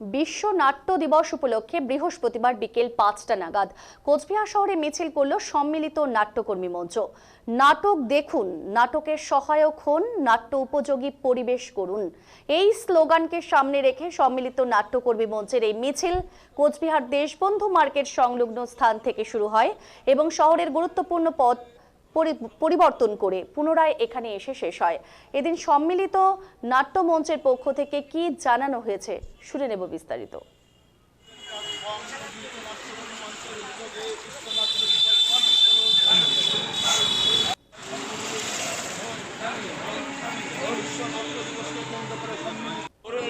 বিশ্ব নাট্য দিবস উপলক্ষে বৃহস্পতিবার বিকেল পাঁচটা নাগাদ কোচবিহার শহরে মিছিল করল সম্মিলিত নাট্যকর্মী মঞ্চ। নাটক দেখুন, নাটকের সহায়ক হন, নাট্য উপযোগী পরিবেশ করুন। এই স্লোগানকে সামনে রেখে সম্মিলিত নাট্যকর্মী মঞ্চের এই মিছিল কোচবিহার দেশবন্ধু মার্কেট সংলগ্ন স্থান থেকে শুরু হয় এবং শহরের গুরুত্বপূর্ণ পথ পরিবর্তন করে পুনরায় এখানে এসে শেষ হয়। এদিন সম্মিলিত নাট্যমঞ্চের পক্ষ থেকে কি জানানো হয়েছে শুনে নেব বিস্তারিত।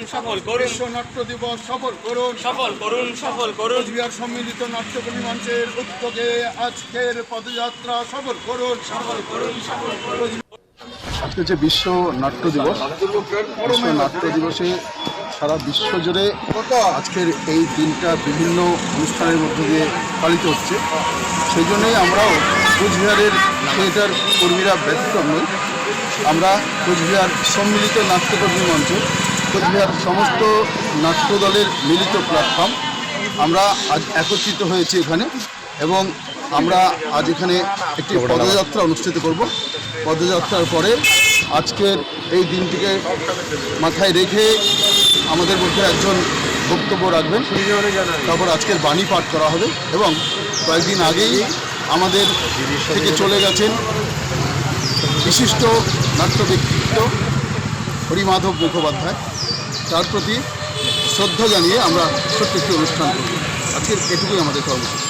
করুন সফল করুন। নাট্য দিবস সফল করুন। সফল করুন সফল করুন। কোচবিহার সম্মিলিত নাট্যকর্মী মঞ্চের উদ্যোগে আজকের পদযাত্রা সফল করুন। সফল করুন সফল করুন। আজকে যে বিশ্ব নাট্য দিবস বিশ্ব নাট্য দিবসে সারা বিশ্ব জুড়ে আজকের এই দিনটা বিভিন্ন অনুষ্ঠানের মধ্য দিয়ে পালিত হচ্ছে। সেই জন্যই আমরাও কোচবিহারের থিয়েটার কর্মীরা ব্যতিক্রম নই। আমরা কোচবিহার সম্মিলিত নাট্যকর্মী মঞ্চ কোচবিহার সমস্ত নাট্য দলের মিলিত প্ল্যাটফর্ম আমরা আজ একত্রিত হয়েছি এখানে এবং আমরা আজ এখানে একটি পদযাত্রা অনুষ্ঠিত করব। পদযাত্রার পরে আজকের এই দিনটিকে মাথায় রেখে আমাদের মধ্যে একজন বক্তব্য রাখবেন। তারপর আজকের বাণী পাঠ করা হবে এবং কয়েকদিন আগেই আমাদের থেকে চলে গেছেন বিশিষ্ট নাট্য ব্যক্তিত্ব হরিমাধব মুখোপাধ্যায়। তার প্রতি শ্রদ্ধা জানিয়ে আমরা ছোট্ট একটি অনুষ্ঠান করব। আজকের এটুকুই আমাদের কর্মসূচি।